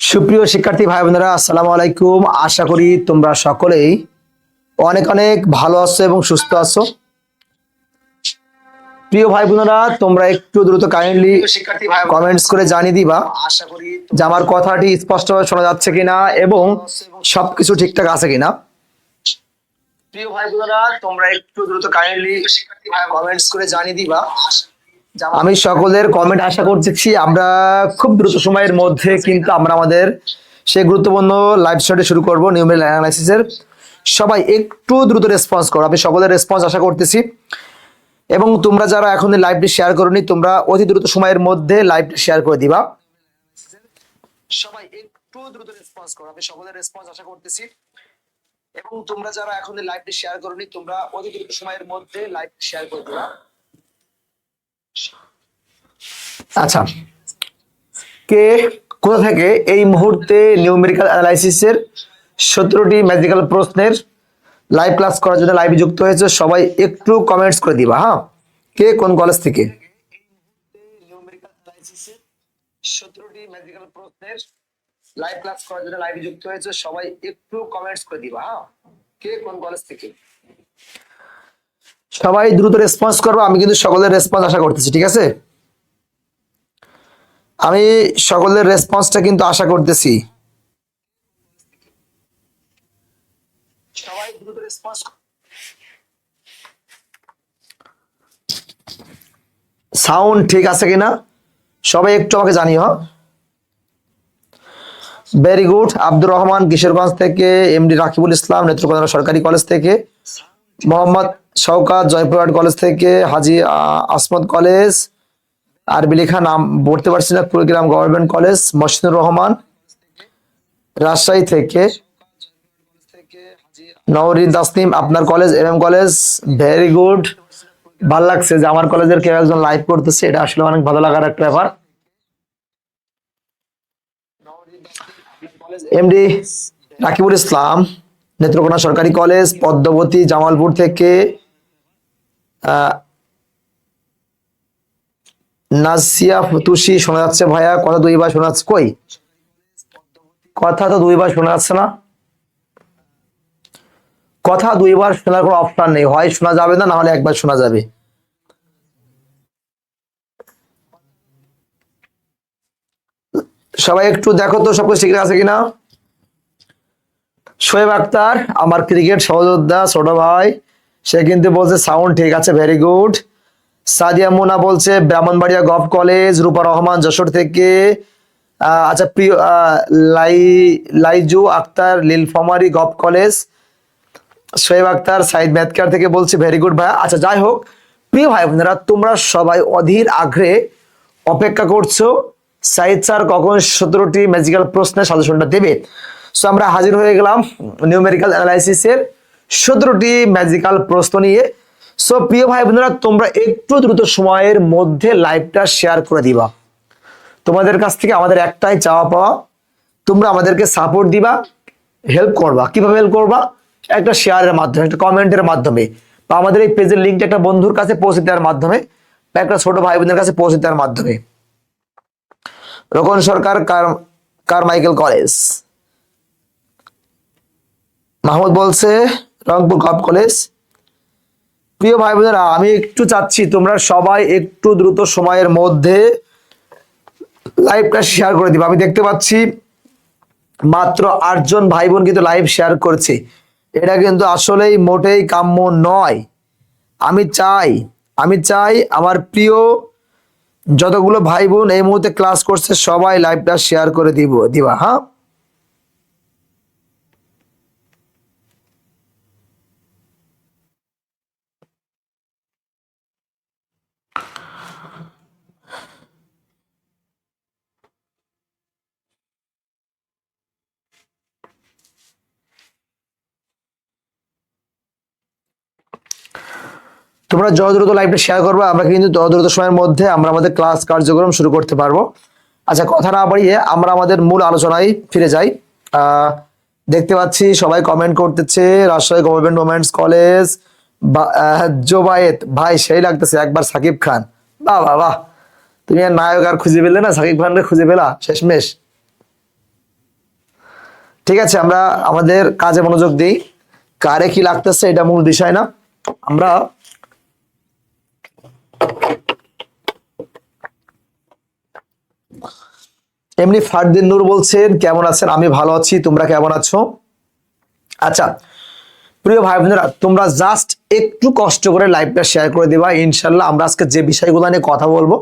সুপ্রিয় শিক্ষার্থী ভাই বোনেরা, আসসালামু আলাইকুম। আশা করি তোমরা সকলেই অনেক অনেক ভালো আছো এবং সুস্থ আছো। প্রিয় ভাই বোনেরা, তোমরা একটু দ্রুত কাইন্ডলি কমেন্টস করে জানিয়ে দিবা যে আমার কথাটি স্পষ্টভাবে শোনা যাচ্ছে কিনা এবং সবকিছু ঠিকঠাক আছে কিনা। প্রিয় ভাই বোনেরা তোমরা একটু দ্রুত কাইন্ডলি কমেন্টস করে জানিয়ে দিবা। আমি সকলের কমেন্ট আশা করতেছি, আমরা খুব দ্রুত সময়ের মধ্যে কিন্তু আমরা আমাদের সেই গুরুত্বপূর্ণ লাইভ স্টাডি শুরু করব নিউমেরিক অ্যানালাইসিসের সবাই একটু দ্রুত রেসপন্স করো, আমি সকলের রেসপন্স আশা করতেছি। এবং তোমরা যারা এখন লাইভটি শেয়ার করনি, তোমরা অতি দ্রুত সময়ের মধ্যে লাইভটি শেয়ার করে দিবা। সবাই একটু দ্রুত রেসপন্স করো, আমি সকলের রেসপন্স আশা করতেছি। এবং তোমরা যারা এখন লাইভটি শেয়ার করনি তোমরা অতি দ্রুত সময়ের মধ্যে লাইভ শেয়ার করে দিবা। আচ্ছা। কে কোথা থেকে এই মুহূর্তে নিউমেরিক্যাল অ্যানালাইসিসের সতেরোটি ম্যাজিক্যাল প্রশ্নের লাইভ ক্লাস করার জন্য লাইভে যুক্ত হয়েছে সবাই একটু কমেন্টস করে দিবা হ্যাঁ? কে কোন কলেজ থেকে? সতেরোটি ম্যাজিক্যাল প্রশ্নের লাইভ ক্লাস করার জন্য লাইভে যুক্ত হয়েছে সবাই একটু কমেন্টস করে দিবা হ্যাঁ? কে কোন কলেজ থেকে? সবাই দ্রুত রেসপন্স করব আমি কিন্তু সকলের রেসপন্স আশা করতেছি ঠিক আছে? আমি সকলের রেসপন্সটা কিন্তু আশা করতেছি। সবাই দ্রুত রেসপন্স সাউন্ড ঠিক আছে কিনা? সবাই একটু আমাকে জানিও হ্যাঁ? ভেরি গুড আব্দুর রহমান কিশোরগঞ্জ থেকে এমডি রাকিবুল ইসলাম, নেত্রকোনা সরকারি কলেজ থেকে, মোহাম্মদ শওকাত জয়পুরহাট কলেজ থেকে, হাজি আসমত কলেজ আরবি লেখা নাম পড়তে পারছি না কুড়িগ্রাম গভর্নমেন্ট কলেজ মসিনুর রহমান, রাজশাহী থেকে, নওরিন তাসনিম, আপনার college, M M college very good ভালো লাগছে যে আমার কলেজের কেউ একজন লাইভ করতেছে, এটা আসলে অনেক ভালো লাগার একটা ব্যাপার। এমডি রাকিবুল ইসলাম, নেত্রকোনা সরকারি কলেজ, পদ্মবতী, জামালপুর থেকে নাসিয়া ফুতুসি শোনা যাচ্ছে ভাইয়া, কথা দুইবার শোনা যাচ্ছে, কই? কথা তো দুইবার শোনা যাচ্ছে না। কথা দুইবার শোনার কোনো অপশন নেই, হয় শোনা যাবে না না হলে একবার শোনা যাবে। সবাই একটু দেখো তো সবকিছু ঠিক আছে কিনা? শোয়েব আক্তার, আমার ক্রিকেট সহযোদ্ধা, ছোট ভাই, সে কিন্তু বলছে সাউন্ড ঠিক আছে ভেরি গুড সাদিয়া মুনা বলছে, ব্রাহ্মণবাড়িয়া গভ কলেজ রূপা রহমান যশোর থেকে। আচ্ছা প্রিয় লাই, লাইজু আক্তার লীলফামারি গভ কলেজ শোয়েব আক্তার, সাইদ মেদকার থেকে বলছি ভেরি গুড ভাই আচ্ছা যাই হোক, প্রিয় ভাই বোনেরা তোমরা সবাই অধীর আগ্রহে অপেক্ষা করছ। সাইদ স্যার কখন সতেরোটি ম্যাজিক্যাল প্রশ্নের সাজেশনটা দেবে? সো আমরা হাজির হয়ে গেলাম নিউমেরিক্যাল অ্যানালাইসিসের সতেরোটি ম্যাজিক্যাল প্রশ্ন নিয়ে। সো প্রিয় ভাই বোনেরা, তোমরা একটু দ্রুত সময়ের মধ্যে লাইভটা শেয়ার করে দিবা। তোমাদের কাছ থেকে আমাদের একটাই চাওয়া পাওয়া, তোমরা আমাদেরকে সাপোর্ট দিবা হেল্প করবা। কীভাবে হেল্প করবা? একটা শেয়ারের মাধ্যমে, একটা কমেন্টের মাধ্যমে। বা আমাদের এই পেজের লিঙ্কটা একটা বন্ধুর কাছে পৌঁছে দেওয়ার মাধ্যমে, বা একটা ছোট ভাই বোনের কাছে পৌঁছে দেওয়ার মাধ্যমে। রোকন সরকার কার কারমাইকেল কলেজ? মাহমুদ বলছে, রংপুর কপ কলেজ। প্রিয় ভাই বোনেরা আমি একটু চাচ্ছি তোমরা সবাই একটু দ্রুত সময়ের মধ্যে লাইভটা শেয়ার করে দিবা। আমি দেখতে পাচ্ছি মাত্র আটজন ভাই বোন কিন্তু লাইভ শেয়ার করছে। এটা কিন্তু আসলেই মোটেই কাম্য নয়। আমি চাই আমি চাই আমার প্রিয় যতগুলো ভাই বোন এই মুহূর্তে ক্লাস করছে সবাই লাইভটা শেয়ার করে দিব দিবা হ্যাঁ? তোমরা যত দ্রুত লাইভটা শেয়ার করবে, আমরা কিন্তু যত দ্রুত সময়ের মধ্যে আমরা আমাদের ক্লাস কার্যক্রম শুরু করতে পারব। আচ্ছা কথা না বাড়িয়ে আমরা আমাদের মূল আলোচনায় ফিরে যাই। দেখতে পাচ্ছি সবাই কমেন্ট করতেছে, Rajshahi government women's college Jobayet. ভাই, সেই লাগতেছে, একবার সাকিব খান। বাহ বাহ বাহ। তুমি আর নায়ক আর খুঁজে পেলে না? সাকিব খানকে খুঁজে পেলা? শেষমেশ। ঠিক আছে, আমরা আমাদের কাজে মনোযোগ দিই। কারে কি লাগতেছে, এটা মূল বিষয় না। আমরা এমনি ফারদিন নূর বলছেন, কেমন আছেন? আমি ভালো আছি। তোমরা কেমন আছো? আচ্ছা প্রিয় ভাই বোনেরা, তোমরা জাস্ট একটু কষ্ট করে লাইভটা শেয়ার করে দিবা। ইনশাল্লাহ আমরা আজকে যে বিষয়গুলো নিয়ে কথা বলব,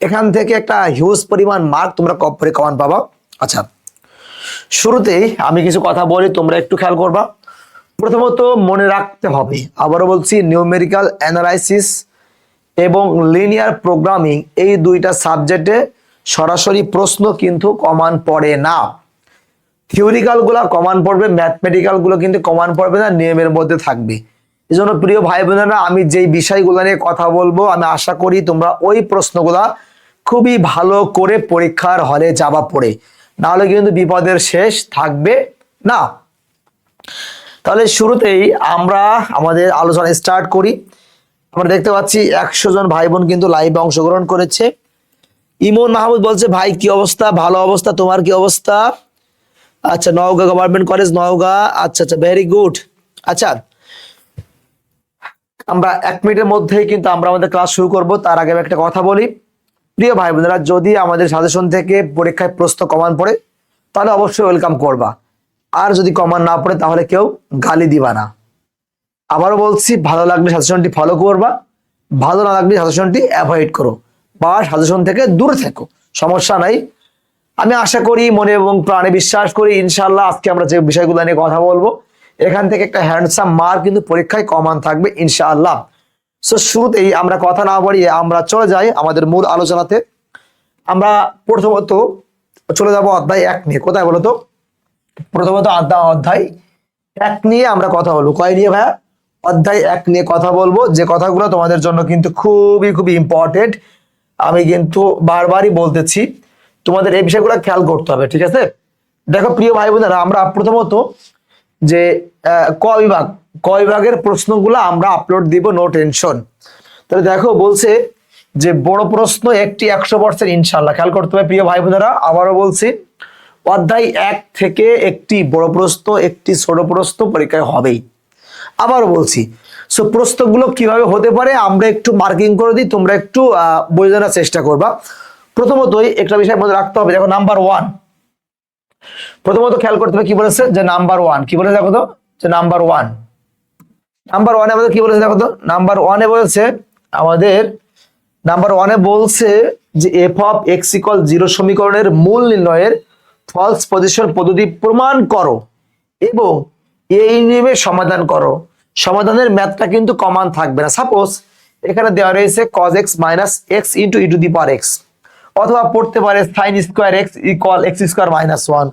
এখান থেকে একটা হিউজ পরিমাণ মার্ক তোমরা কপরে কমান পাবা। আচ্ছা শুরুতেই আমি কিছু কথা বলি, তোমরা একটু খেয়াল করবা। প্রথমত মনে রাখতে হবে, আবারও বলছি নিউমেরিক্যাল অ্যানালাইসিস এবং লিনিয়ার প্রোগ্রামিং এই দুইটা সাবজেক্টে সরাসরি প্রশ্ন কিন্তু কমান পড়ে না। থিওরিক্যালগুলা কমান পড়বে ম্যাথমেটিক্যালগুলো কিন্তু কমান পড়বে না, নিয়মের মধ্যে থাকবে। এই জন্য প্রিয় ভাই বোনেরা আমি যেই বিষয়গুলো নিয়ে কথা বলব, আমি আশা করি তোমরা ওই প্রশ্নগুলা খুবই ভালো করে পরীক্ষার হলে যাবা পড়ে। নাহলে কিন্তু বিপদের শেষ থাকবে না। তাহলে শুরুতেই আমরা আমাদের আলোচনা স্টার্ট করি। আমরা দেখতে পাচ্ছি একশো জন ভাই বোন কিন্তু লাইভে অংশগ্রহণ করেছে। ইমন মাহমুদ বলছে, ভাই, কি অবস্থা? ভালো অবস্থা? তোমার কি অবস্থা? আচ্ছা নওগাঁ গভর্নমেন্ট কলেজ নওগাঁ। আচ্ছা আচ্ছা ভেরি গুড আচ্ছা আমরা এক মিনিটের মধ্যেই কিন্তু আমরা আমাদের ক্লাস শুরু করব। তার আগে একটা কথা বলি। প্রিয় ভাই বোনেরা, যদি আমাদের সাজেশন থেকে পরীক্ষায় প্রশ্ন কমান পড়ে, তাহলে অবশ্যই ওয়েলকাম করবা। আর যদি কমান না পড়ে, তাহলে কেউ গালি দিবা না। আবারও বলছি, ভালো লাগলে সাজেশনটি ফলো করবা। ভালো না লাগলে সাজেশনটি অ্যাভয়েড করো। বা সাজেশন থেকে দূরে থেকো। সমস্যা নাই। আমি আশা করি, মনে এবং প্রাণে বিশ্বাস করি ইনশাল্লাহ আজকে আমরা যে বিষয়গুলো নিয়ে কথা বলব, এখান থেকে একটা হ্যান্ডসাম মার কিন্তু পরীক্ষায় কমান থাকবে, ইনশাআল্লাহ। সো শুরুতেই আমরা কথা না বাড়িয়ে আমরা চলে যাই আমাদের মূল আলোচনাতে। আমরা প্রথমত চলে যাব অধ্যায় এক নিয়ে। কোথায় বলো তো প্রথমত অধ্যায় অধ্যায় এক নিয়ে আমরা কথা বলব। কয় নিয়ে ভাইয়া? অধ্যায় এক নিয়ে কথা বলব। যে কথাগুলো তোমাদের জন্য কিন্তু খুবই খুবই ইম্পর্টেন্ট আমি কিন্তু বারবারই বলতেছি, তোমাদের এই বিষয়গুলো খেয়াল করতে হবে, ঠিক আছে? দেখো প্রিয় ভাই বোনেরা, আমরা প্রথমত যে ক বিভাগ, ক বিভাগের প্রশ্নগুলো আমরা আপলোড দিব নো টেনশন তাহলে দেখো বলছে যে, বড় প্রশ্ন একটি একশো পার্সেন্ট ইনশাল্লাহ খেয়াল করতে হবে প্রিয় ভাই বোনেরা, আবারও বলছি, অধ্যায় এক থেকে একটি বড় প্রশ্ন, একটি ছোট প্রশ্ন পরীক্ষায় হবেই। আবারও বলছি সো প্রশ্নগুলো কীভাবে হতে পারে আমরা একটু মার্কিং করে দিই তোমরা একটু আহ, বুঝে জানার চেষ্টা করবা। প্রথমতই একটা বিষয় মধ্যে রাখতে হবে দেখো নাম্বার ওয়ান প্রথমত খেয়াল করতে হবে কি বলেছে? যে নাম্বার ওয়ান কি বলেছে দেখো তো? যে নাম্বার ওয়ান নাম্বার ওয়ানে আমাদের কি বলেছে দেখো তো? নাম্বার ওয়ানে বলেছে আমাদের নাম্বার ওয়ানে বলছে যে f of x equal zero সমীকরণের মূল নির্ণয়ের ফলস পজিশন পদ্ধতি প্রমাণ করো এবং এই নিয়মে সমাধান করো। সমাধানের ম্যাথটা কিন্তু কমান থাকবে না। সাপোজ এখানে দেওয়া রয়েছে cos x minus x into e to the power x অথবা পড়তে পারে sine square x equal x square minus one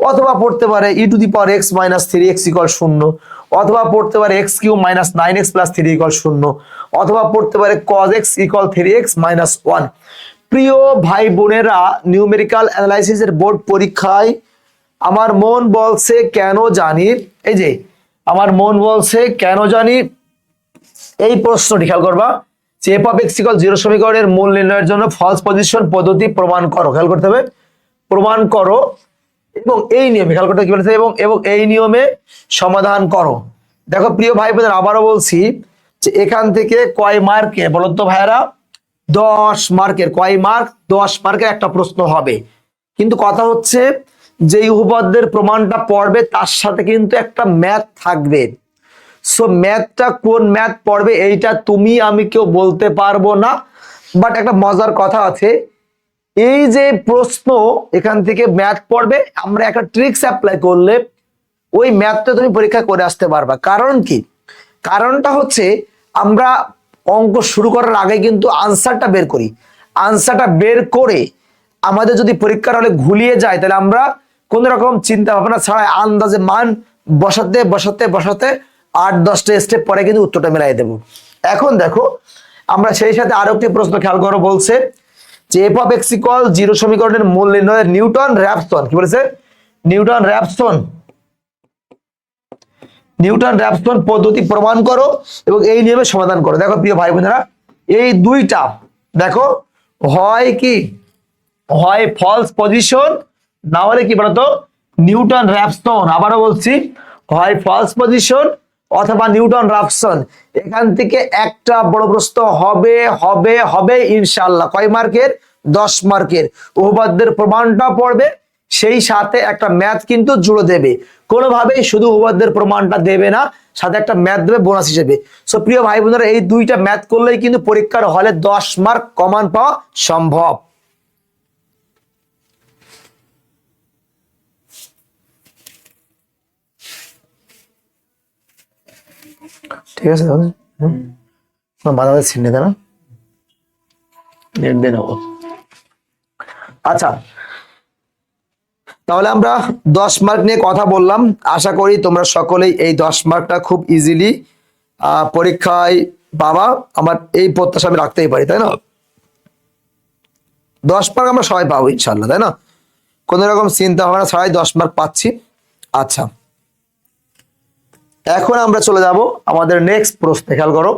অথবা পড়তে পারে e to the power x minus three x equal শূন্য অথবা পড়তে পারে x cube minus nine x plus three equal শূন্য অথবা পড়তে পারে cos x equal three x minus one প্রিয় ভাই বোনেরা নিউমেরিক্যাল অ্যানালাইসিসের বোর্ড পরীক্ষায় আমার মন বলছে কেন জানি এই যে আমার মন বলছে, কেন জানি এই প্রশ্নটি খেয়াল করবা। যে f of x equal zero সমীকরণের মূল নির্ণয়ের জন্য ফলস পজিশন পদ্ধতি প্রমাণ করো, খেয়াল করতে হবে। প্রমাণ করো এবং এই নিয়মে, খেয়াল করতে কি বলেছে, এবং এবং এই নিয়মে সমাধান করো। দেখো, প্রিয় ভাই বোনের আবারও বলছি যে এখান থেকে কয় মার্কে বলো তো ভাইয়েরা? দশ মার্কের, কয় মার্ক? দশ মার্কের একটা প্রশ্ন হবে। কিন্তু কথা হচ্ছে যে উপপাদ্যের প্রমাণটা পড়বে, তার সাথে কিন্তু একটা ম্যাথ থাকবে। সো ম্যাথটা কোন ম্যাথ পড়বে, এইটা তুমি, আমি কেউ বলতে পারব না। বাট একটা মজার কথা আছে, এই যে প্রশ্ন এখান থেকে ম্যাথ পড়বে, আমরা একটা ট্রিক্স অ্যাপ্লাই করলে ওই ম্যাথটা তুমি পরীক্ষা করে আসতে পারবা। কারণ কি? কারণটা হচ্ছে, আমরা অঙ্ক শুরু করার আগে কিন্তু আনসারটা বের করি। আনসারটা বের করে আমাদের যদি পরীক্ষার হলে ঘুলিয়ে যায়, তাহলে আমরা কোন রকম চিন্তা ভাবনা ছাড়া আন্দাজে মান বসাতে বসাতে বসাতে আট, দশটা স্টেপ পরে কিন্তু উত্তরটা মেলাই দেবো। এখন দেখো, আমরা সেই সাথে আরও একটি প্রশ্ন খেয়াল করো বলছে যে এফ অফ এক্স জিরো সমীকরণের মূল নির্ণয়ের নিউটন র্যাপসন, কি বলেছে? Newton Raphson. নিউটন র্যাপসন পদ্ধতি প্রমাণ করো এবং এই নিয়মে সমাধান করো। দেখো প্রিয় ভাই বোনেরা, এই দুইটা, দেখো, হয় কি? হয় ফলস পজিশন না হলে কি বলতো? নিউটন র্যাপসন আবারও বলছি, হয় ফলস পজিশন অথবা নিউটন র্যাপসন এখান থেকে একটা বড় প্রশ্ন, হবে হবে হবে ইনশাল্লাহ কয় মার্কের? দশ মার্কের। উপপাদ্যের প্রমাণটা পড়বে, সেই সাথে একটা ম্যাথ কিন্তু জুড়ে দেবে। কোনোভাবেই শুধু উপপাদ্যের প্রমাণটা দেবে না, সাথে একটা ম্যাথ দেবে বোনাস হিসেবে। সো প্রিয় ভাই বোনেরা, এই দুইটা ম্যাথ করলেই কিন্তু পরীক্ষার হলে দশ মার্ক কমান পাওয়া সম্ভব। ঠিক আছে বাধা না নেট দিয়ে নেব আচ্ছা তাহলে আমরা দশ মার্ক নিয়ে কথা বললাম। আশা করি তোমরা সকলেই এই দশ মার্কটা খুব ইজিলি পরীক্ষায় পাবা। আমার এই প্রত্যাশা আমি রাখতেই পারি, তাই না? দশ মার্ক আমরা সবাই পাবো ইনশাল্লাহ তাই না? কোনো রকম চিন্তা ভাবনা ছাড়াই দশ মার্ক পাচ্ছি। আচ্ছা এখন আমরা চলে যাব আমাদের নেক্সট প্রশ্নে, খেয়াল করো।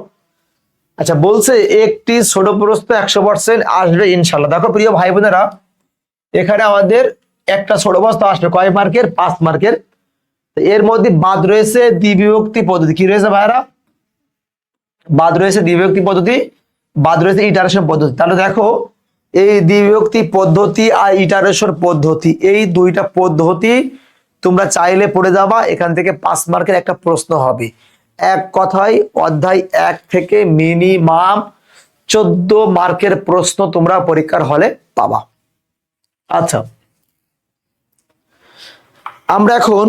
আচ্ছা বলছে একটি ছোট প্রশ্ন একশো পার্সেন্ট আসবে ইনশাল্লাহ। দেখো প্রিয় ভাই বোনেরা, এখানে আমাদের একটা ছোট প্রশ্ন আসবে, কয় মার্কের? পাঁচ মার্কের। এর মধ্যে বাদ রয়েছে দ্বিবিভক্তি পদ্ধতি। কি রয়েছে ভাইরা বাদ রয়েছে দ্বিবিভক্তি পদ্ধতি, বাদ রয়েছে ইটারেশন পদ্ধতি। তাহলে দেখো, এই দ্বিবিভক্তি পদ্ধতি আর ইটারেশন পদ্ধতি, এই দুইটা পদ্ধতি তোমরা চাইলে পড়ে যাবা, এখান থেকে পাঁচ মার্কের একটা প্রশ্ন হবে। এক কথায় অধ্যায় এক থেকে মিনিমাম চোদ্দ মার্কের প্রশ্ন তোমরা পরীক্ষার হলে পাবা। আচ্ছা। আমরা এখন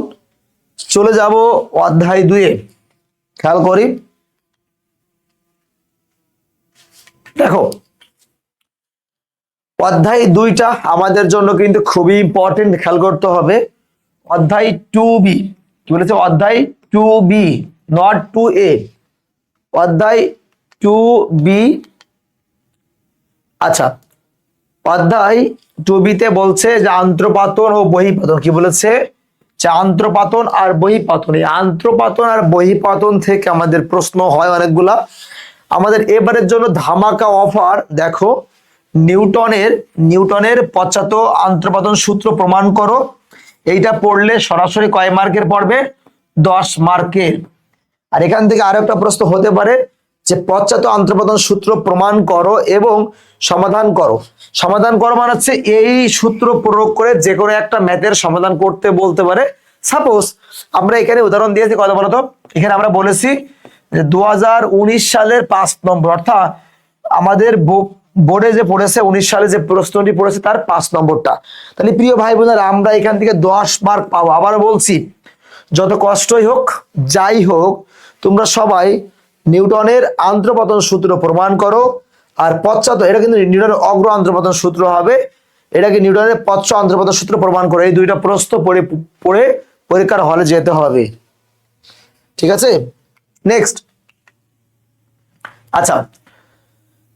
চলে যাব অধ্যায় দুয়ে খেয়াল করি। দেখো, অধ্যায় দুইটা আমাদের জন্য কিন্তু খুবই ইম্পর্টেন্ট খেয়াল করতে হবে। অধ্যায় টু বি কি বলেছে? অধ্যায় টু বি নট টু এ অধ্যায় টু বি আচ্ছা অধ্যায় টু বিতে বলছে যে আন্ত্রপাতন ও বহিপাতন। কি বলেছে? যে আন্ত্রপাতন আর বহিপাতন। এই আন্ত্রপাতন আর বহিপাতন থেকে আমাদের প্রশ্ন হয় অনেকগুলা। আমাদের এবারের জন্য ধামাকা অফার দেখো, নিউটনের নিউটনের পশ্চাৎ আন্ত্রপাতন সূত্র প্রমাণ করো। এইটা পড়লে সরাসরি কয় মার্কের পড়বে? দশ মার্কের। আর এখান থেকে আরও একটা প্রশ্ন হতে পারে যে পশ্চাৎ আন্তর্পাতন সূত্র প্রমাণ করো এবং সমাধান করো। সমাধান করো মানে হচ্ছে এই সূত্র প্রয়োগ করে যে কোনো একটা ম্যাথের সমাধান করতে বলতে পারে। সাপোজ আমরা এখানে উদাহরণ দিয়েছি কথা বলতো? এখানে আমরা বলেছি যে দু হাজার উনিশ সালের পাঁচ নম্বর, অর্থাৎ আমাদের বো- বোর্ডে যে পড়েছে, উনিশ সালে যে প্রশ্নটি পড়েছে, তার পাঁচ নম্বরটা। তাহলে প্রিয় ভাই বোনেরা আমরা এখান থেকে দশ মার্ক পাবো। আবার বলছি, যত কষ্টই হোক, যাই হোক, তোমরা সবাই নিউটনের আন্ত্রপতন সূত্র প্রমাণ করো। আর পশ্চাৎ, এটা কিন্তু নিউটনের অগ্র আন্ত্রপতন সূত্র হবে। এটাকে নিউটনের পশ্চ আন্ত্রপতন সূত্র প্রমাণ করো। এই দুইটা প্রশ্ন পড়ে পড়ে পরীক্ষার হলে যেতে হবে। ঠিক আছে? নেক্সট আচ্ছা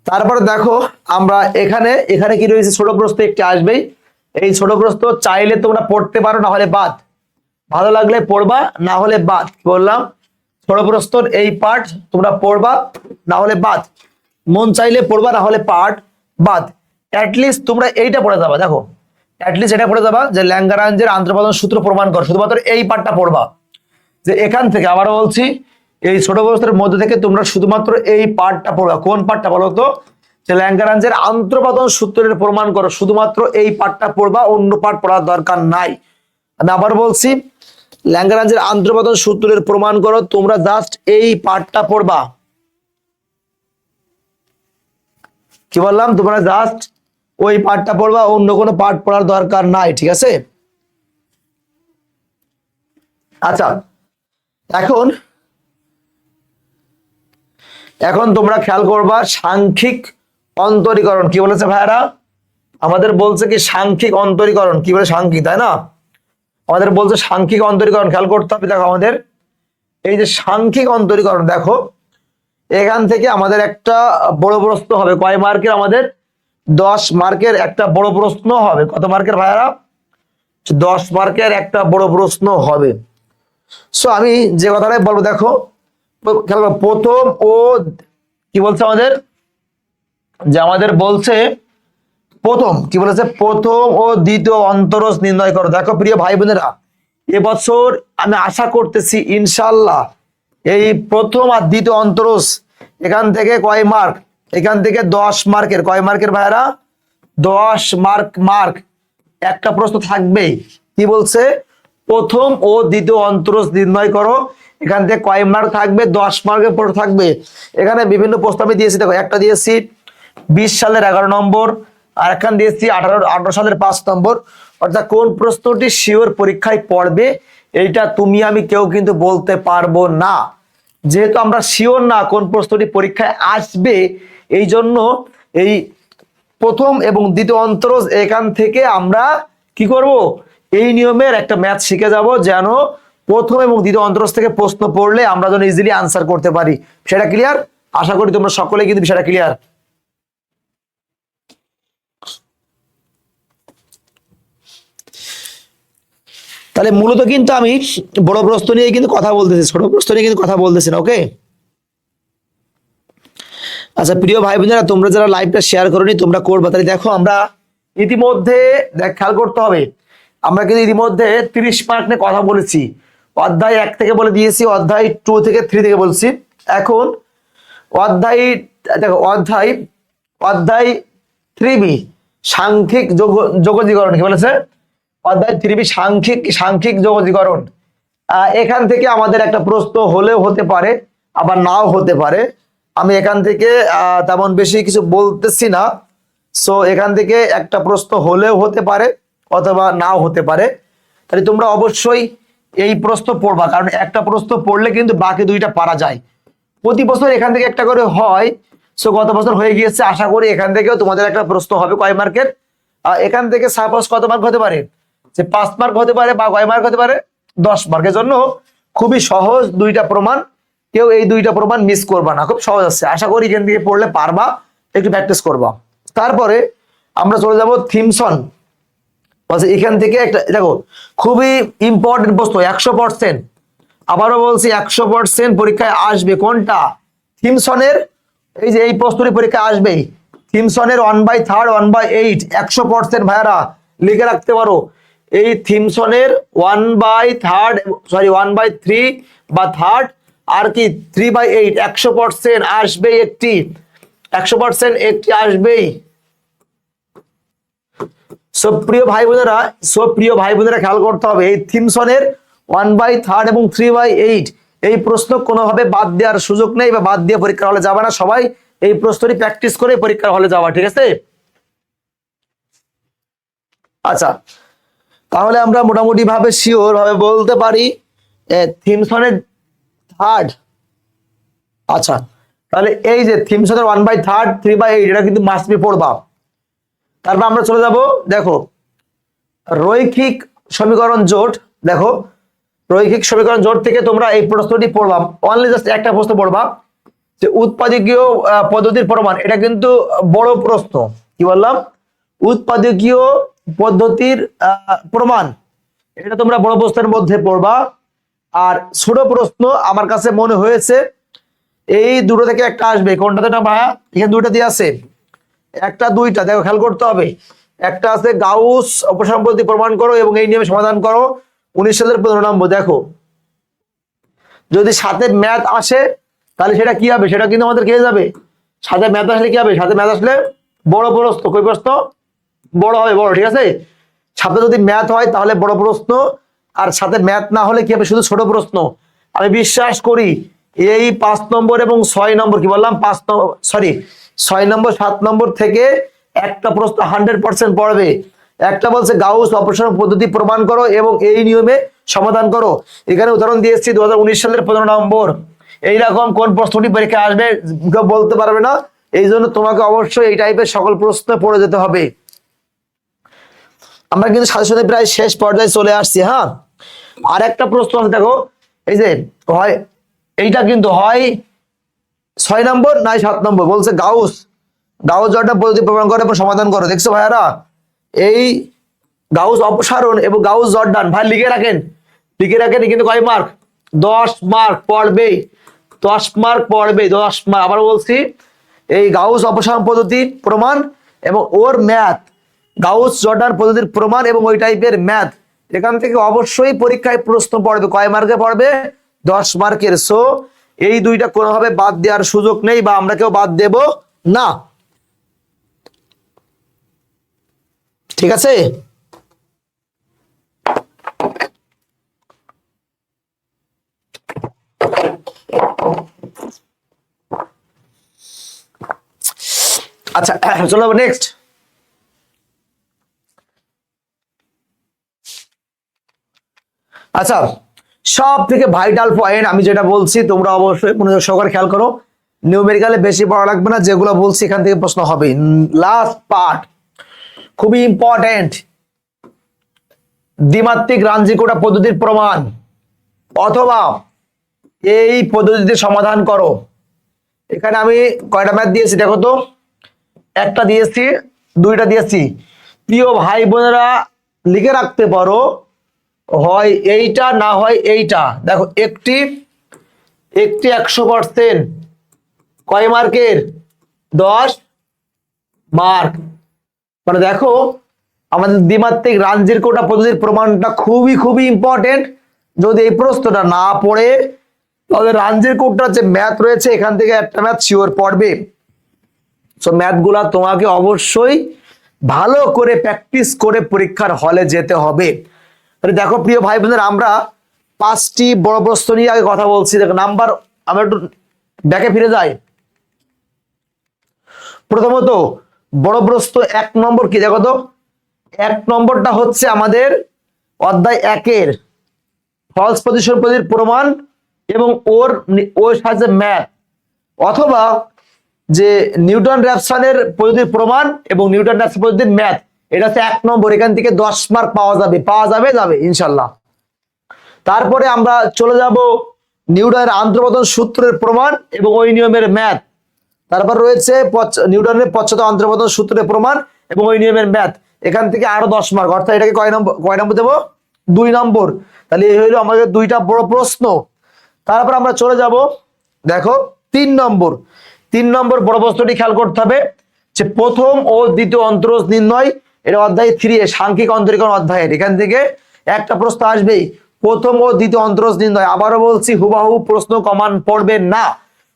তারপরে দেখো, আমরা এখানে এখানে কি রয়েছে? ছোট প্রশ্ন একটি আসবেই। এই ছোট প্রশ্ন চাইলে তোমরা পড়তে পারো, না হলে বাদ। ভালো লাগলে পড়বা, না হলে বাদ। বললাম? ছোট প্রশ্নর এই পার্ট তোমরা পড়বা, না হলে বাদ। মন চাইলে পড়বা, না হলে পার্ট বাদ। অ্যাটলিস্ট তোমরা এইটা পড়ে যাবা, দেখো। অ্যাটলিস্ট এটা পড়ে যাবা যে ল্যাঙ্গারাঞ্জের আন্তর্পাদন সূত্র প্রমাণ কর। শুধুমাত্র এই পার্টটা পড়বা। যে এখান থেকে আবারও বলছি এই ছোট প্রশ্নের মধ্যে থেকে তোমরা শুধুমাত্র এই পার্টটা পড়বা। কোন পার্টটা বলো তো? ল্যাঙ্গারাঞ্জের আন্তর্পাদন সূত্রের প্রমাণ করো। শুধুমাত্র এই পার্টটা পড়বা, অন্য পার্ট পড়ার দরকার নাই। আমি আবার বলছি ল্যাঙ্গারাঞ্জের আন্তর্পাদন সূত্রের প্রমাণ করো, তোমরা জাস্ট এই পার্টটা পড়বা। কি বললাম? তোমরা জাস্ট ওই পার্টটা পড়বা, অন্য কোনো পার্ট পড়ার দরকার নাই, ঠিক আছে? আচ্ছা এখন এখন তোমরা খেয়াল করবা, সাংখ্যিক অন্তরীকরণ, কি বলেছে ভাইরা আমাদের বলছে কি সাংখ্যিক অন্তরীকরণ, কি বলে সাংখ্যিক, তাই না? আমাদের বলছে সাংখ্যিক অন্তরীকরণ, খেয়াল করতে হবে, দেখো আমাদের। এই যে সাংখ্যিক অন্তরীকরণ, দেখো, এখান থেকে আমাদের একটা বড় প্রশ্ন হবে, কয় মার্কের আমাদের? দশ মার্কের একটা বড় প্রশ্ন হবে, কত মার্কের ভাইয়ারা? দশ মার্কের একটা বড় প্রশ্ন হবে। সো আমি যে কথাটাই বলব, দেখো প্রথম ও কি বলছে আমাদের? যে আমাদের বলছে প্রথম, কি বলেছে? প্রথম ও দ্বিতীয় অন্তরজ নির্ণয় করো। দেখো প্রিয় ভাই বোনেরা, এবছর আমি আশা করতেছি ইনশাল্লাহ এই প্রথম আর দ্বিতীয় অন্তরজ এখান থেকে কয় মার্ক? এখান থেকে দশ মার্কের। কয় মার্কের ভাইরা দশ মার্ক মার্ক। একটা প্রশ্ন থাকবেই। কি বলছে? প্রথম ও দ্বিতীয় অন্তরজ নির্ণয় করো। এখান থেকে কয় মার্ক থাকবে, দশ মার্কের পর থাকবে। এখানে বিভিন্ন প্রশ্ন আমি দিয়েছি, দেখো, একটা দিয়েছি বিশ সালের এগারো নম্বর, আর একখান দিয়েছি আঠারো আঠারো সালের পাঁচ নম্বর। অর্থাৎ কোন প্রশ্নটি শিওর পরীক্ষায় পড়বে, এইটা তুমি আমি কেউ কিন্তু বলতে পারব না। যেহেতু আমরা শিওর না কোন প্রশ্নটি পরীক্ষায় আসবে এই জন্য এই প্রথম এবং দ্বিতীয় অন্তরজ এখান থেকে আমরা কি করব? এই নিয়মের একটা ম্যাথ শিখে যাব যেন প্রথম এবং দ্বিতীয় অন্তরজ থেকে প্রশ্ন পড়লে আমরা যেন ইজিলি আনসার করতে পারি। সেটা ক্লিয়ার আশা করি তোমরা সকলে কিন্তু বিষয়টা ক্লিয়ার তাহলে মূলত কিন্তু আমি বড় প্রশ্ন নিয়ে কিন্তু কথা বলতেছি, ছোট প্রশ্ন নিয়ে কিন্তু কথা বলতেছি না ওকে আচ্ছা প্রিয় ভাই বোনেরা তোমরা যারা লাইভটা শেয়ার করোনি, তোমরা করবা। তাহলে দেখো, আমরা ইতিমধ্যে, দেখ, খেয়াল করতে হবে। আমরা কিন্তু ইতিমধ্যে তিরিশ মার্ক নিয়ে কথা বলেছি। অধ্যায় এক থেকে বলে দিয়েছি, অধ্যায় টু থেকে থ্রি থেকে বলছি। এখন অধ্যায়, দেখো, অধ্যায় অধ্যায় থ্রি বি সাংখ্যিক যোগ, যোগজীকরণ কি বলেছে? অধ্যায় থ্রি বি সাংখ্যিক সাংখ্যিক যোগজীকরণ। এখান থেকে আমাদের একটা প্রশ্ন হলেও হতে পারে, আবার নাও হতে পারে। আমি এখান থেকে তেমন বেশি কিছু বলতেছি না। সো এখান থেকে একটা প্রশ্ন হলেও হতে পারে, অথবা নাও হতে পারে। তাহলে তোমরা অবশ্যই এই প্রশ্ন পড়বা, কারণ একটা প্রশ্ন পড়লে কিন্তু বাকি দুইটা পারা যায়। প্রতি বছর এখান থেকে একটা করে হয় সো গত বছর হয়ে গিয়েছে, আশা করি এখান থেকেও তোমাদের একটা প্রশ্ন হবে। কয় মার্কের? এখান থেকে সাপোজ কত মার্ক হতে পারে? যে পাঁচ মার্ক হতে পারে বা কয় মার্ক হতে পারে? দশ মার্কের জন্য খুবই সহজ দুইটা প্রমাণ। কেউ এই দুইটা প্রমাণ মিস করবা না, খুব সহজ আছে। আশা করি এখান থেকে পড়লে পারবা, একটু প্র্যাকটিস করবা। তারপরে আমরা চলে যাব থিমসন। বলছে, এখান থেকে একটা, দেখো, খুবই ইম্পর্টেন্ট প্রশ্ন, একশো পার্সেন্ট আবারও বলছি, একশো পার্সেন্ট পরীক্ষায় আসবে কোনটা? থিমসনের, এই যে এই প্রশ্নটি পরীক্ষায় আসবেই। থিমসনের one by third one by eight একশো পার্সেন্ট ভাইয়ারা লিখে রাখতে পারো। এই থিমসনের one by third sorry one by three বা থার্ড আর কি থ্রি বাই এইট একশো পার্সেন্ট আসবেই একটি। একশো পার্সেন্ট একটি আসবেই। সব প্রিয় ভাই বোনেরা সব ভাই বোনেরা খেয়াল করতে হবে, এই থিমসনের ওয়ান বাই থার্ড এবং থ্রি বাই এইট এই প্রশ্ন কোনোভাবে বাদ দেওয়ার সুযোগ নেই বা বাদ দিয়ে পরীক্ষা হলে যাবে না, সবাই এই প্রশ্নটি প্র্যাকটিস করে পরীক্ষার হলে যাওয়া, ঠিক আছে? আচ্ছা তাহলে আমরা মোটামুটি ভাবে শিওর ভাবে বলতে পারি থিমসনের থার্ড আচ্ছা তাহলে এই যে থিমসনের one by third three by eight এটা কিন্তু মাস্ট বি পড়বা। তারপর আমরা চলে যাব, দেখো, রৈখিক সমীকরণ জোট, দেখো, রৈখিক সমীকরণ জোট থেকে তোমরা এই প্রশ্নটি পড়বা। অনলি জাস্ট একটা প্রশ্ন পড়বা, যে উৎপাদকীয় পদ্ধতির প্রমাণ, এটা কিন্তু বড় প্রশ্ন, কি বললাম? উৎপাদকীয় পদ্ধতির প্রমাণ, এটা তোমরা বড় প্রশ্নের মধ্যে পড়বা। আর ছোট প্রশ্ন আমার কাছে মনে হয়েছে, এই দুটো থেকে একটা আসবে, কোনটাতে না ভাইয়া এখানে দুটো দিয়ে আছে। একটা, দুইটা, দেখো খেয়াল করতে হবে। একটা আছে গাউস অপসম্পত্তি প্রমাণ করো এবং এই নিয়মে সমাধান করো। উনিশ সালের পনেরো নম্বর, দেখো। যদি সাথে ম্যাথ আসে, তাহলে সেটা কি হবে? সেটা কিন্তু আমাদের খেয়ে যাবে? সাথে ম্যাথ আসলে কি হবে? সাথে ম্যাথ আসলে বড় প্রশ্ন, কই প্রশ্ন? বড় হবে, বড়, ঠিক আছে? সাথে যদি ম্যাথ হয়, তাহলে বড় প্রশ্ন। আর সাথে ম্যাথ না হলে কি হবে? শুধু ছোট প্রশ্ন। আমি বিশ্বাস করি, এই পাঁচ নম্বর এবং ছয় নম্বর, কি বললাম? পাঁচ নম্বর সরি ছয় নম্বর, সাত নম্বর থেকে একটা প্রশ্ন হান্ড্রেড পার্সেন্ট পড়বে। একটা বলছে, গাউস অপারেশন পদ্ধতি প্রমাণ করো এবং এই নিয়মে সমাধান করো। এখানে উদাহরণ দিয়েছি দু হাজার উনিশ সালের পনেরো নম্বর। এইরকম কোন প্রশ্নটি পরীক্ষা আসবে বলতে পারবে না। এই জন্য তোমাকে অবশ্যই এই টাইপের সকল প্রশ্ন পড়ে যেতে হবে। আমরা কিন্তু সাথে সাথে প্রায় শেষ পর্যায়ে চলে আসছি হ্যাঁ? আর একটা প্রশ্ন আছে, দেখো। এই যে, হয়, এইটা কিন্তু হয় ছয় নম্বর? নাই, সাত নম্বর। বলছে, গাউস গাউস জর্ডান পদ্ধতি প্রমাণ করে এবং সমাধান করো। দেখছ ভাইয়ারা? এই গাউস অপসারণ এবং গাউস জর্ডান ভাই, লিখে রাখেন। লিখে রাখেন, কিন্তু কয় মার্ক? দশ মার্ক পড়বে দশ মার্ক পড়বে দশ মার্ক। আবার বলছি, এই গাউস অপসারণ পদ্ধতি প্রমাণ এবং ওর ম্যাথ। গাউস জর্ডান পদ্ধতির প্রমাণ এবং ওই টাইপের ম্যাথ। এখান থেকে অবশ্যই পরীক্ষায় প্রশ্ন পড়বে। কয় মার্কে পড়বে? দশ মার্কের। সো এই দুইটা কোনোভাবে বাদ দেওয়ার সুযোগ নেই বা আমরা কেউ বাদ দেব না। ঠিক আছে? আচ্ছা চলো নেক্সট আচ্ছা সব থেকে ভাইটাল পয়েন্ট আমি যেটা বলছি, তোমরা অবশ্যই মনোযোগ সহকারে খেয়াল করো। নিউমেরিক্যালে বেশি পড়া লাগবে না, যেগুলো বলছি এখান থেকে প্রশ্ন হবে। লাস্ট পার্ট খুবই ইম্পর্টেন্ট দ্বিমাত্রিক রাঞ্জিকোটা পদ্ধতির প্রমাণ। অথবা এই পদ্ধতিতে সমাধান করো। এখানে আমি কয়টা ম্যাথ দিয়েছি দেখো তো? একটা দিয়েছি, দুইটা দিয়েছি। প্রিয় ভাই বোনেরা, লিখে রাখতে পারো হয় এইটা, না হয় এইটা। দেখো, একটি একটি একশো পার্সেন্ট। কয় মার্কের? দশ মার্ক। মানে দেখো, আমাদের দ্বিমাত্রিক রাঞ্জির কোটা পদ্ধতির প্রমাণটা খুবই খুবই ইম্পর্টেন্ট যদি এই প্রশ্নটা না পড়ে, তাহলে রাঞ্জির কোটটার যে ম্যাথ রয়েছে, এখান থেকে একটা ম্যাথ শিওর পড়বে। সো ম্যাথগুলা তোমাকে অবশ্যই ভালো করে প্র্যাকটিস করে পরীক্ষার হলে যেতে হবে। তাহলে দেখো প্রিয় ভাই বোনের, আমরা পাঁচটি বড় প্রশ্ন নিয়ে আগে কথা বলছি। দেখো, নাম্বার, আমরা একটু ব্যাকে ফিরে যাই। প্রথমত, বড় প্রশ্ন এক নম্বর কি? দেখো তো, এক নম্বরটা হচ্ছে আমাদের অধ্যায় একের ফলস পদ্ধতির প্রমাণ এবং ওর ওর সাহায্যে ম্যাথ অথবা যে নিউটন র্যাপসনের পদ্ধতির প্রমাণ এবং নিউটন র্যাপসন পদ্ধতির ম্যাথ এটা হচ্ছে এক নম্বর, এখান থেকে দশ মার্ক পাওয়া যাবে পাওয়া যাবে যাবে, ইনশাল্লাহ। তারপরে আমরা চলে যাব নিউটনের আন্তঃপতন সূত্রের প্রমাণ এবং ওই নিয়মের ম্যাথ তারপর রয়েছে নিউটনের পশ্চাৎ অন্তর্পতন সূত্রের প্রমাণ এবং ওই নিয়মের ম্যাথ এখান থেকে আরও দশ মার্ক অর্থাৎ এটাকে কয় নম্বর কয় নম্বর দেবো? দুই নম্বর। তাহলে এই হইল আমাদের দুইটা বড় প্রশ্ন। তারপর আমরা চলে যাব, দেখো, তিন নম্বর। তিন নম্বর বড় প্রশ্নটি খেয়াল করতে হবে যে প্রথম ও দ্বিতীয় অন্তরজ নির্ণয় এটা অধ্যায় থ্রি এ, সাংখ্যিক অন্তরীকরণ অধ্যায়ের। এখান থেকে একটা প্রশ্ন আসবেই। প্রথম ও দ্বিতীয় অন্তরজ নির্ণয় আবারও বলছি, হুবাহু প্রশ্ন কমান পড়বে না।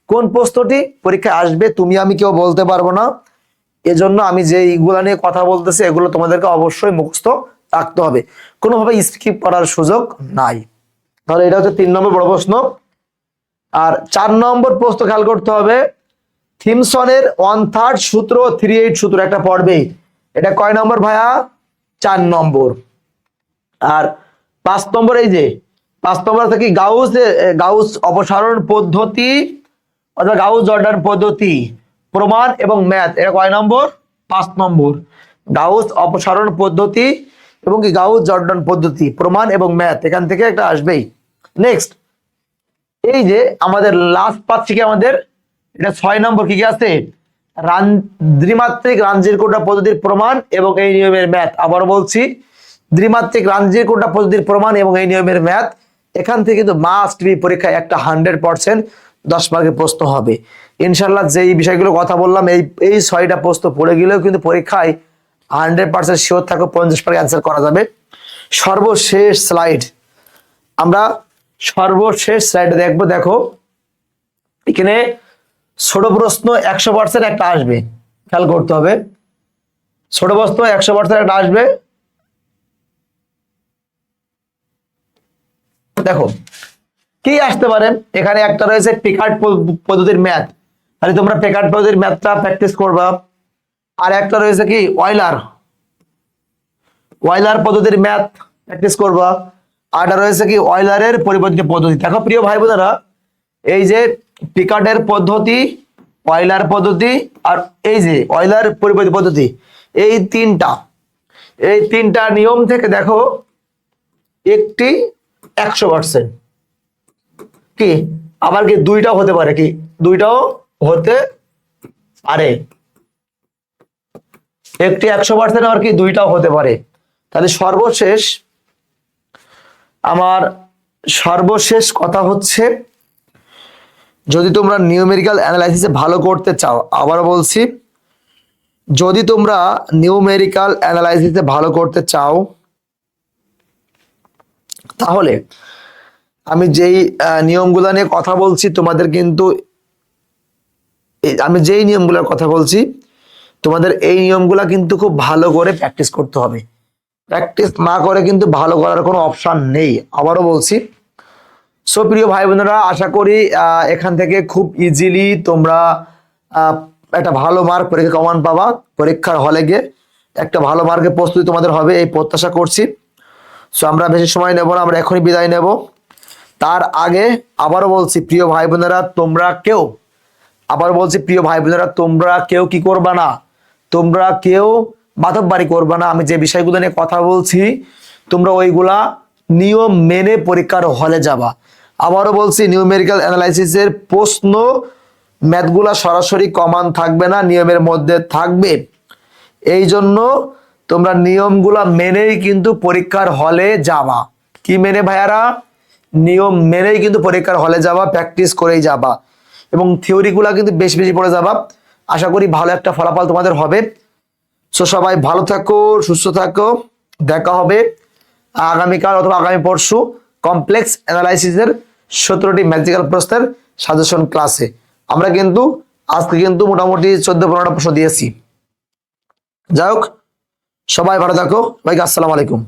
কোন প্রশ্নটি? পরীক্ষায় আসবে, তুমি আমি কেউ বলতে পারব না। এজন্য আমি যে এইগুলা নিয়ে কথা বলতেছি, এগুলো তোমাদেরকে অবশ্যই মুখস্থ রাখতে হবে। কোনোভাবে স্কিপ করার সুযোগ নাই। তাহলে এটা হচ্ছে তিন নম্বর বড় প্রশ্ন। আর চার নম্বর প্রশ্ন খেয়াল করতে হবে। থিমসনের ওয়ান থার্ড সূত্র থ্রি এইট সূত্র একটা পড়বেই। এটা কয় নম্বর ভাইয়া? চার নম্বর। আর পাঁচ নম্বর এই যে, পাঁচ নম্বর থেকে গাউস গাউস অপসারণ পদ্ধতি অথবা গাউস জর্ডান পদ্ধতি, প্রমাণ এবং ম্যাথ, এটা কয় নম্বর? পাঁচ নম্বর। গাউস অপসারণ পদ্ধতি এবং কি গাউস জর্ডান পদ্ধতি, প্রমাণ এবং ম্যাথ, এখান থেকে একটা আসবেই। নেক্সট এই যে আমাদের লাস্ট পাচ্ছি কি আমাদের, এটা ছয় নম্বর কি কি আছে? দ্বিমাত্রিক রাঞ্জির কোটা পদ্ধতির প্রমাণ এবং এই নিয়মের ম্যাথ। আবার বলছি দ্বিমাত্রিক রাঞ্জির কোটা পদ্ধতির প্রমাণ এবং এই নিয়মের ম্যাথ। এখান থেকে কিন্তু মাস্ট বি পরীক্ষায় একটা হান্ড্রেড পার্সেন্ট দশ মার্কের প্রশ্ন হবে। ইনশাল্লাহ যে এই বিষয়গুলো কথা বললাম, এই এই ছয়টা প্রশ্ন পড়ে গেলেও কিন্তু পরীক্ষায় হান্ড্রেড পার্সেন্ট শিওর থাকো, পঞ্চাশ মার্ক অ্যান্সার করা যাবে। সর্বশেষ স্লাইড আমরা সর্বশেষ স্লাইডে দেখব, দেখো। এখানে ছোট প্রশ্ন একশো পার্সেন্ট একটা আসবে। খেয়াল করতে হবে। ছোট প্রশ্ন একশো পার্সেন্ট একটা আসবে। দেখো, কি আসতে পারে? এখানে একটা রয়েছে পেকার্ড পদ্ধতির ম্যাথ তাহলে তোমরা পেকার্ড পদ্ধতির ম্যাথটা প্র্যাকটিস করবা। আর একটা রয়েছে কি? ওয়াইলার ওয়াইলার পদ্ধতির ম্যাথ প্র্যাকটিস করবা। আর রয়েছে কি? ওয়াইলারের পরিবর্তিত পদ্ধতি। দেখো, প্রিয় ভাই বোনেরা এই যে পিকার্ডের পদ্ধতি, অয়লার পদ্ধতি আর এই যে অয়লার পরিবর্তিত পদ্ধতি, এই তিনটা এই তিনটা নিয়ম থেকে দেখো একটি একশো পার্সেন্ট কি? আবার কি দুইটাও হতে পারে কি? দুইটাও হতে পারে। একটি একশো পার্সেন্ট আর কি দুইটাও হতে পারে। তাহলে সর্বশেষ, আমার সর্বশেষ কথা হচ্ছে যদি তোমরা নিউমেরিক্যাল অ্যানালাইসিসে ভালো করতে চাও আবারও বলছি, যদি তোমরা নিউমেরিক্যাল অ্যানালাইসিসে ভালো করতে চাও, তাহলে আমি যেই নিয়মগুলো নিয়ে কথা বলছি, তোমাদের কিন্তু আমি যেই নিয়মগুলোর কথা বলছি, তোমাদের এই নিয়মগুলা কিন্তু খুব ভালো করে প্র্যাকটিস করতে হবে। প্র্যাকটিস না করে কিন্তু ভালো করার কোনো অপশান নেই। আবারও বলছি সো প্রিয় ভাই বোনেরা, আশা করি এখান থেকে খুব ইজিলি তোমরা একটা ভালো মার্ক পরীক্ষা কমান পাবা। পরীক্ষার হলে গিয়ে একটা ভালো মার্কের প্রস্তুতি তোমাদের হবে, এই প্রত্যাশা করছি। সো আমরা বেশি সময় নেব না, আমরা এখনই বিদায় নেব। তার আগে আবারও বলছি, প্রিয় ভাই বোনেরা, তোমরা কেউ আবার বলছি, প্রিয় ভাই বোনেরা, তোমরা কেউ কি করবা না? তোমরা কেউ বাড়ি করবা না। আমি যে বিষয়গুলো নিয়ে কথা বলছি, তোমরা ওইগুলা নিয়ম মেনে পরীক্ষার হলে যাবা। আবারও বলছি নিউমেরিক্যাল অ্যানালাইসিসের প্রশ্ন, ম্যাথগুলা সরাসরি কমান থাকবে না, নিয়মের মধ্যে থাকবে। এই জন্য তোমরা নিয়মগুলা মেনেই কিন্তু পরীক্ষার হলে যাবা। কি মেনে ভাইয়ারা? নিয়ম মেনেই কিন্তু পরীক্ষার হলে যাবা প্র্যাকটিস করেই যাবা। এবং থিওরিগুলা কিন্তু বেশি বেশি পড়ে যাবা। আশা করি ভালো একটা ফলাফল তোমাদের হবে। সো সবাই ভালো থাকো, সুস্থ থাকো। দেখা হবে আগামীকাল অথবা আগামী পরশু কমপ্লেক্স অ্যানালাইসিসের সতেরোটি ম্যাজিক্যাল প্রশ্নের সাজেশন ক্লাসে আমরা কিন্তু আজকে কিন্তু মোটামুটি চোদ্দ পনেরোটা প্রশ্ন দিয়েছি। যাই হোক, সবাই ভালো থাকো। ভাইকে আসসালামু আলাইকুম।